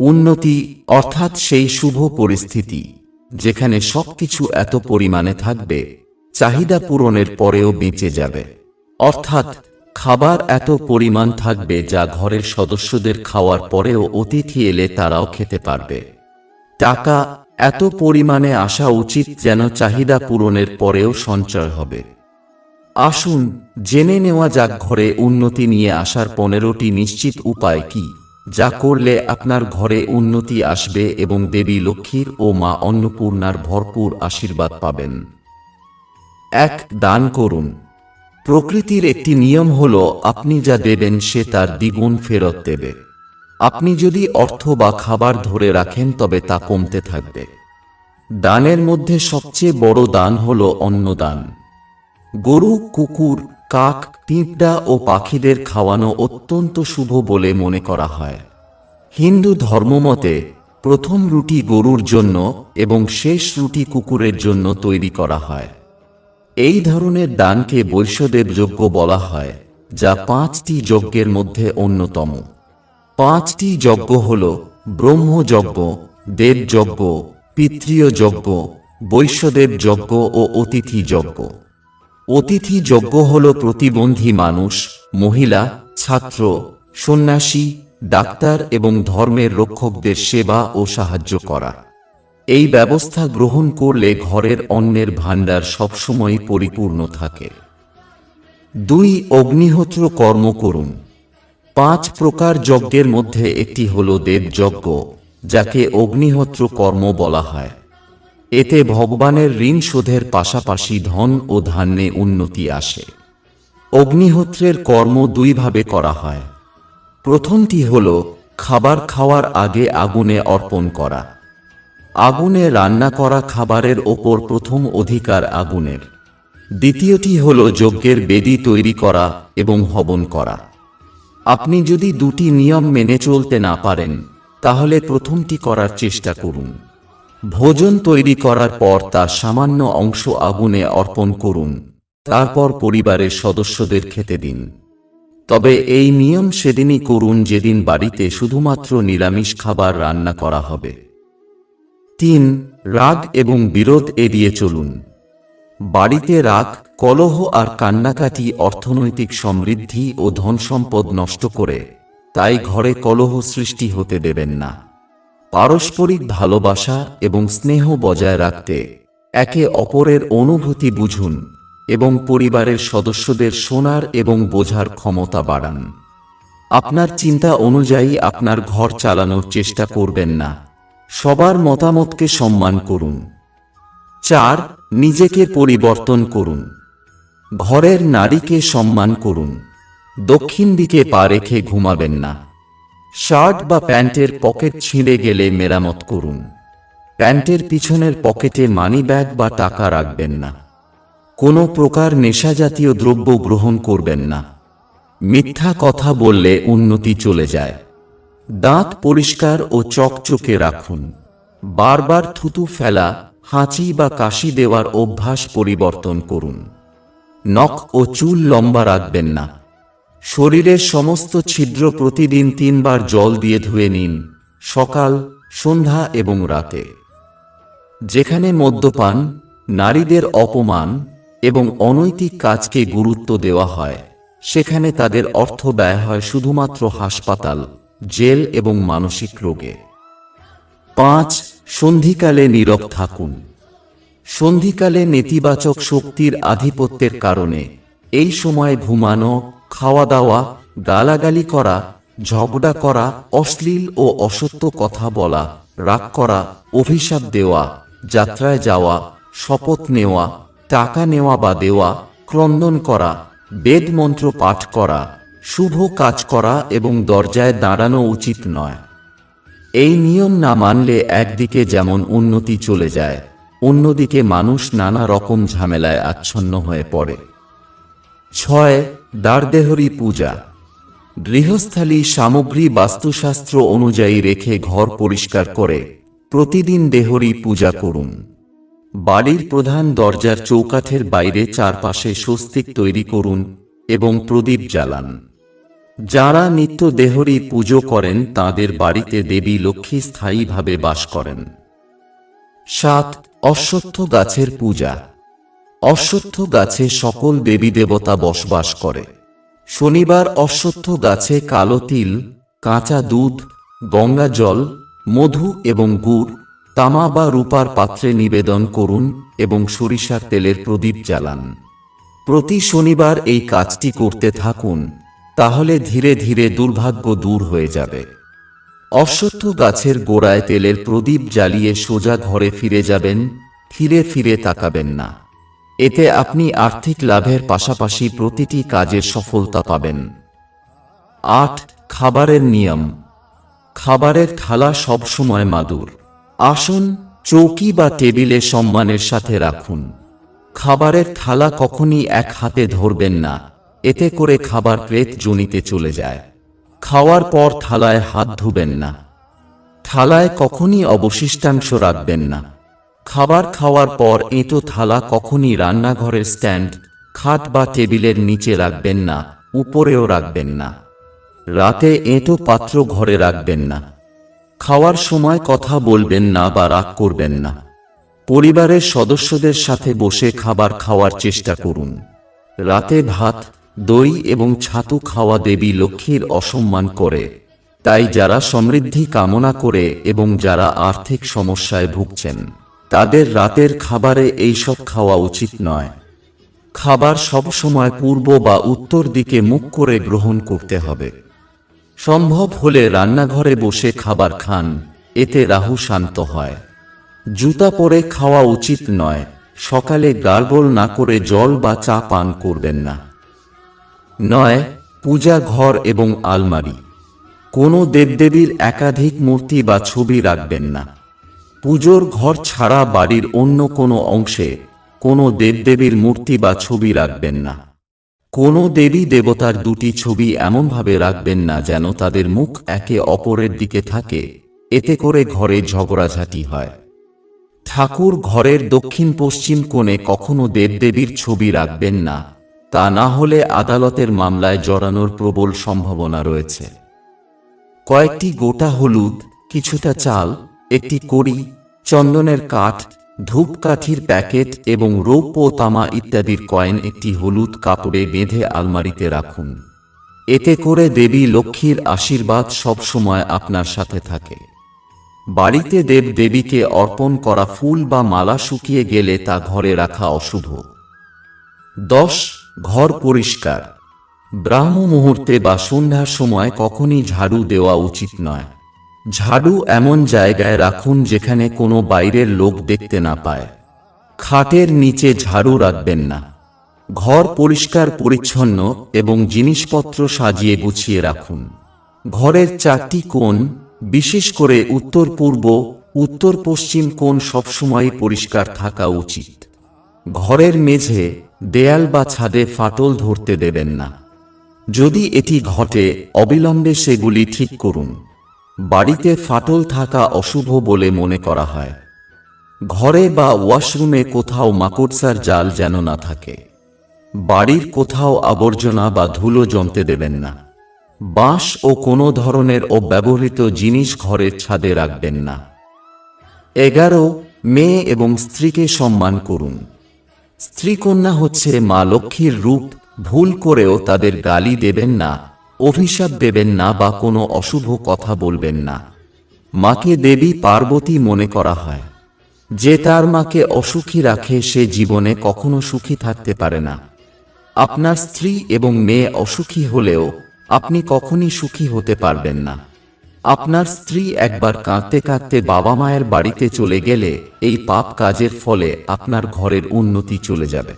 উন্নতি অর্থাৎ সেই শুভ পরিস্থিতি, যেখানে সবকিছু এত পরিমাণে থাকবে, চাহিদা পূরণের পরেও বেঁচে যাবে। অর্থাৎ, খাবার এত পরিমাণ থাকবে যা ঘরের সদস্যদের খাওয়ার পরেও অতিথি এলে তারাও খেতে পারবে। টাকা এত পরিমাণে আসা উচিত যেন চাহিদা পূরণের পরেও সঞ্চয় হবে। আসুন, জেনে নেওয়া যাক ঘরে উন্নতি নিয়ে আসার পনেরোটি নিশ্চিত উপায় কি। যা করলে আপনার ঘরে উন্নতি আসবে এবং দেবী লক্ষ্মীর ও মা অন্নপূর্ণার ভরপুর আশীর্বাদ পাবেন। এক, দান করুন। প্রকৃতির একটি নিয়ম হল, আপনি যা দেবেন সে তার দ্বিগুণ ফেরত দেবে। আপনি যদি অর্থ বা খাবার ধরে রাখেন, তবে তা কমতে থাকবে। দানের মধ্যে সবচেয়ে বড় দান হল অন্নদান। গরু, কুকুর কাক, পিঁপড়া ও পাখিদের খাওয়ানো অত্যন্ত শুভ বলে মনে করা হয়। হিন্দু ধর্মমতে প্রথম রুটি গরুর জন্য এবং শেষ রুটি কুকুরের জন্য তৈরি করা হয়। এই ধরনের দানকে বৈশ্যদেব যজ্ঞ বলা হয়, যা পাঁচটি যজ্ঞের মধ্যে অন্যতম। পাঁচটি যজ্ঞ হল ব্রহ্মযজ্ঞ, দেবযজ্ঞ পিতৃয় যজ্ঞ বৈশ্যদেব যজ্ঞ ও অতিথি যজ্ঞ অতিথি যজ্ঞ হল প্রতিবন্ধী মানুষ, মহিলা, ছাত্র, সন্ন্যাসী, ডাক্তার এবং ধর্মের রক্ষকদের সেবা ও সাহায্য করা। এই ব্যবস্থা গ্রহণ করলে ঘরের অন্নের ভাণ্ডার সবসময় পরিপূর্ণ থাকে। দুই, অগ্নিহোত্র কর্ম করুন। পাঁচ, প্রকার যজ্ঞের মধ্যে একটি হল দেবযজ্ঞ, যাকে অগ্নিহোত্র কর্ম বলা হয়। এতে ভগবানের ঋণ শোধের পাশাপাশি ধন ও ধান্যে উন্নতি আসে। অগ্নিহোত্রের কর্ম দুইভাবে করা হয়। প্রথমটি হল খাবার খাওয়ার আগে আগুনে অর্পণ করা। আগুনে রান্না করা খাবারের ওপর প্রথম অধিকার আগুনের। দ্বিতীয়টি হল যজ্ঞের বেদি তৈরি করা এবং হবন করা। আপনি যদি দুটি নিয়ম মেনে চলতে না পারেন, তাহলে প্রথমটি করার চেষ্টা করুন। ভোজন তৈরি করার পর তার সামান্য অংশ আগুনে অর্পণ করুন। তারপর পরিবারের সদস্যদের খেতে দিন। তবে এই নিয়ম সেদিনই করুন যেদিন বাড়িতে শুধুমাত্র নিরামিষ খাবার রান্না করা হবে। তিন, রাগ এবং বিরোধ এড়িয়ে চলুন। বাড়িতে রাগ, কলহ আর কান্নাকাটি অর্থনৈতিক সমৃদ্ধি ও ধনসম্পদ নষ্ট করে, তাই ঘরে কলহ সৃষ্টি হতে দেবেন না। পারস্পরিক ভালোবাসা এবং স্নেহ বজায় রাখতে একে অপরের অনুভূতি বুঝুন এবং পরিবারের সদস্যদের শোনার এবং বোঝার ক্ষমতা বাড়ান। আপনার চিন্তা অনুযায়ী আপনার ঘর চালানোর চেষ্টা করবেন না। সবার মতামতকে সম্মান করুন। চার, নিজেকে পরিবর্তন করুন। ঘরের নারীকে সম্মান করুন। দক্ষিণ দিকে পা রেখে ঘুমাবেন না। শার্ট বা প্যান্টের পকেট ছিঁড়ে গেলে মেরামত করুন। প্যান্টের পিছনের পকেটে মানি ব্যাগ বা টাকা রাখবেন না। কোনো প্রকার নেশাজাতীয় দ্রব্য গ্রহণ করবেন না। মিথ্যা কথা বললে উন্নতি চলে যায়। দাঁত পরিষ্কার ও চকচকে রাখুন। বারবার থুতু ফেলা, হাঁচি বা কাশি দেওয়ার অভ্যাস পরিবর্তন করুন। নখ ও চুল লম্বা রাখবেন না। শরীরের সমস্ত ছিদ্র প্রতিদিন তিনবার জল দিয়ে ধুয়ে নিন, সকাল, সন্ধ্যা এবং রাতে। যেখানে মদ্যপান, নারীদের অপমান এবং অনৈতিক কাজকে গুরুত্ব দেওয়া হয়, সেখানে তাদের অর্থ ব্যয় হয় শুধুমাত্র হাসপাতাল, জেল এবং মানসিক রোগে। পাঁচ, সন্ধিকালে নীরব থাকুন। সন্ধিকালে নেতিবাচক শক্তির আধিপত্যের কারণে এই সময় ঘুমানো খাওয়া দাওয়া গালাগালি করা, ঝগড়া করা, অশ্লীল ও অসত্য কথা বলা, রাগ করা, অভিশাপ দেওয়া, যাত্রায় যাওয়া, শপথ নেওয়া, টাকা নেওয়া বা দেওয়া, ক্রন্দন করা, বেদ মন্ত্র পাঠ করা, শুভ কাজ করা এবং দরজায় দাঁড়ানো উচিত নয়। এই নিয়ম না মানলে একদিকে যেমন উন্নতি চলে যায়, অন্যদিকে মানুষ নানা রকম ঝামেলায় আচ্ছন্ন হয়ে পড়ে। ছয় দ্বারদেহরী পূজা। গৃহস্থালী সামগ্রী বাস্তুশাস্ত্র অনুযায়ী রেখে ঘর পরিষ্কার করে প্রতিদিন দেহরি পূজা করুন। বাড়ির প্রধান দরজার চৌকাঠের বাইরে চারপাশে স্বস্তিক তৈরি করুন এবং প্রদীপ জ্বালান। যারা নিত্য দেহরী পুজো করেন তাদের বাড়িতে দেবী লক্ষ্মী স্থায়ীভাবে বাস করেন। সাত অশ্বত্থ গাছের পূজা। অশ্বত্থ গাছে সকল দেবী দেবতা বসবাস করে। শনিবার অশ্বত্থ গাছে কালো তিল, কাঁচা দুধ, গঙ্গা জল, মধু এবং গুড়, তামা বা রূপার পাত্রে নিবেদন করুন এবং সরিষার তেলের প্রদীপ জ্বালান। প্রতি শনিবার এই কাজটি করতে থাকুন, তাহলে ধীরে ধীরে দুর্ভাগ্য দূর হয়ে যাবে। অশ্বত্থ গাছের গোড়ায় তেলের প্রদীপ জ্বালিয়ে সোজা ঘরে ফিরে যাবেন, ফিরে ফিরে তাকাবেন না। এতে আপনি আর্থিক লাভের পাশাপাশি প্রতিটি কাজের সফলতা পাবেন। আট, খাবারের নিয়ম। খাবারের থালা সবসময় মাদুর। আসুন, চৌকি বা টেবিলে সম্মানের সাথে রাখুন। খাবারের থালা কখনই এক হাতে ধরবেন না। এতে করে খাবার প্রেত জনিতে চলে যায়। খাওয়ার পর থালায় হাত ধুবেন না। থালায় কখনই অবশিষ্টাংশ রাখবেন না। খাবার খাওয়ার পর এঁটো থালা কখনই রান্নাঘরের স্ট্যান্ড, খাট বা টেবিলের নিচে রাখবেন না, উপরেও রাখবেন না। রাতে এঁটো পাত্র ঘরে রাখবেন না। খাওয়ার সময় কথা বলবেন না বা রাগ করবেন না। পরিবারের সদস্যদের সাথে বসে খাবার খাওয়ার চেষ্টা করুন। রাতে ভাত, দই এবং ছাতু খাওয়া দেবী লক্ষ্মীর অসম্মান করে। তাই যারা সমৃদ্ধি কামনা করে এবং যারা আর্থিক সমস্যায় ভুগছেন। তাদের রাতের খাবারে এইসব খাওয়া উচিত নয়। খাবার সবসময় পূর্ব বা উত্তর দিকে মুখ করে গ্রহণ করতে হবে। সম্ভব হলে রান্নাঘরে বসে খাবার খান, এতে রাহু শান্ত হয়। জুতা পরে খাওয়া উচিত নয়, সকালে গার্গল না করে জল বা চা পান করবেন না। নয়, পূজা ঘর এবং আলমারি। কোনো দেবদেবীর একাধিক মূর্তি বা ছবি রাখবেন না। পুজোর ঘর ছাড়া বাড়ির অন্য কোনো অংশে কোনো দেবদেবীর মূর্তি বা ছবি রাখবেন না। কোনো দেবী দেবতার দুটি ছবি এমনভাবে রাখবেন না যেন তাদের মুখ একে অপরের দিকে থাকে, এতে করে ঘরে ঝগড়াঝাটি হয়। ঠাকুর ঘরের দক্ষিণ পশ্চিম কোণে কখনো দেবদেবীর ছবি রাখবেন না, তা না হলে আদালতের মামলায় জড়ানোর প্রবল সম্ভাবনা রয়েছে। কয়েকটি গোটা হলুদ, কিছুটা চাল, একটি কড়ি চন্দনের কাঠ, ধূপকাঠির প্যাকেট এবং রৌপ্য তামা ইত্যাদির কয়েন একটি হলুদ কাপড়ে বেঁধে আলমারিতে রাখুন। এতে করে দেবী লক্ষ্মীর আশীর্বাদ সবসময় আপনার সাথে থাকে। বাড়িতে দেব দেবীকে অর্পণ করা ফুল বা মালা শুকিয়ে গেলে তা ঘরে রাখা অশুভ। দশ, ঘর পরিষ্কার। ব্রাহ্ম মুহূর্তে বা সন্ধ্যার সময় কখনই ঝাড়ু দেওয়া উচিত নয়। ঝাড়ু এমন জায়গায় রাখুন যেখানে কোনো বাইরের লোক দেখতে না পায়। খাটের নিচে ঝাড়ু রাখবেন না। ঘর পরিষ্কার পরিচ্ছন্ন এবং জিনিসপত্র সাজিয়ে গুছিয়ে রাখুন। ঘরের চারটি কোণ, বিশেষ করে উত্তর পূর্ব, উত্তর পশ্চিম কোণ সবসময় পরিষ্কার থাকা উচিত। ঘরের মেঝে, দেয়াল বা ছাদে ফাটল ধরতে দেবেন না। যদি এটি ঘটে, অবিলম্বে সেগুলি ঠিক করুন। বাড়িতে ফাটল থাকা অশুভ বলে মনে করা হয়। ঘরে বা ওয়াশরুমে কোথাও মাকড়সার জাল যেন না থাকে। বাড়ির কোথাও আবর্জনা বা ধুলো জমতে দেবেন না। বাঁশ ও কোনো ধরনের অব্যবহৃত জিনিস ঘরের ছাদে রাখবেন না। এগারো, মেয়ে এবং স্ত্রীকে সম্মান করুন। স্ত্রীকন্যা হচ্ছে মা লক্ষ্মীর রূপ ভুল করেও তাদের গালি দেবেন না। অভিশাপ দেবেন না বা কোনো অশুভ কথা বলবেন না। মাকে দেবী পার্বতী মনে করা হয়। যে তার মাকে অসুখী রাখে, সে জীবনে কখনো সুখী থাকতে পারে না। আপনার স্ত্রী এবং মেয়ে অসুখী হলেও আপনি কখনই সুখী হতে পারবেন না। আপনার স্ত্রী একবার কাঁদতে কাঁদতে বাবা মায়ের বাড়িতে চলে গেলে এই পাপ কাজের ফলে আপনার ঘরের উন্নতি চলে যাবে।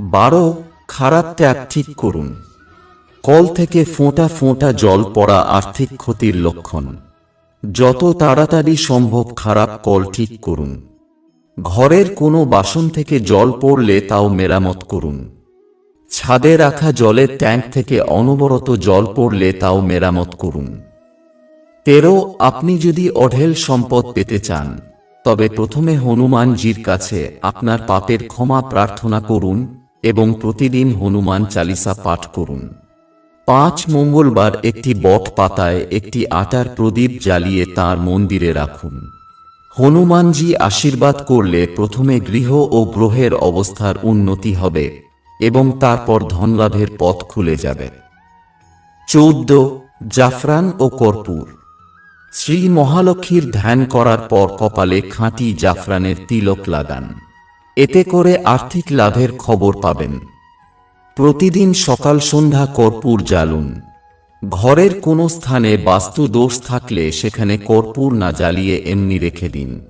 বারো, খারাপ ত্যাগ ঠিক করুন। কল থেকে ফোঁটা ফোঁটা জল পড়া আর্থিক ক্ষতির লক্ষণ। যত তাড়াতাড়ি সম্ভব খারাপ কল ঠিক করুন। ঘরের কোনো বাসন থেকে জল পড়লে তাও মেরামত করুন। ছাদে রাখা জলের ট্যাঙ্ক থেকে অনবরত জল পড়লে তাও মেরামত করুন। তেরো, আপনি যদি অঢেল সম্পদ পেতে চান, তবে প্রথমে হনুমানজির কাছে আপনার পাপের ক্ষমা প্রার্থনা করুন এবং প্রতিদিন হনুমান চালিসা পাঠ করুন। পাঁচ মঙ্গলবার একটি বট পাতায় একটি আটার প্রদীপ জ্বালিয়ে তার মন্দিরে রাখুন। হনুমানজি আশীর্বাদ করলে প্রথমে গৃহ ও গ্রহের অবস্থার উন্নতি হবে এবং তারপর ধনলাভের পথ খুলে যাবে। চৌদ্দ, জাফরান ও কর্পূর। শ্রী মহালক্ষ্মীর ধ্যান করার পর কপালে খাঁটি জাফরানের তিলক লাগান। এতে করে আর্থিক লাভের খবর পাবেন। প্রতিদিন সকাল সন্ধ্যা কর্পূর জ্বালুন। ঘরের কোনো স্থানে বাস্তু দোষ থাকলে সেখানে কর্পূর না জ্বালিয়ে এমনি রেখে দিন।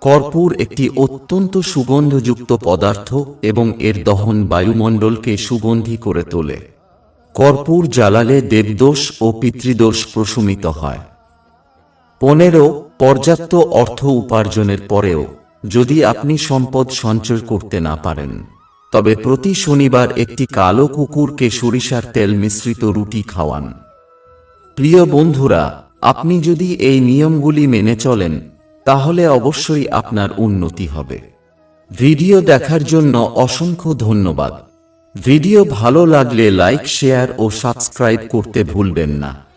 কর্পূর একটি অত্যন্ত সুগন্ধযুক্ত পদার্থ এবং এর দহন বায়ুমণ্ডলকে সুগন্ধি করে তোলে। কর্পূর জ্বালালে দেবদোষ ও পিতৃদোষ প্রশমিত হয়। পনেরো, পর্যাপ্ত অর্থ উপার্জনের পরেও যদি আপনি সম্পদ সঞ্চয় করতে না পারেন তবে প্রতি শনিবার একটি কালো কুকুরকে সরিষার তেল মিশ্রিত রুটি খাওয়ান। প্রিয় বন্ধুরা, আপনি যদি এই নিয়মগুলি মেনে চলেন, তাহলে অবশ্যই আপনার উন্নতি হবে। ভিডিও দেখার জন্য অসংখ্য ধন্যবাদ। ভিডিও ভালো লাগলে লাইক, শেয়ার ও সাবস্ক্রাইব করতে ভুলবেন না।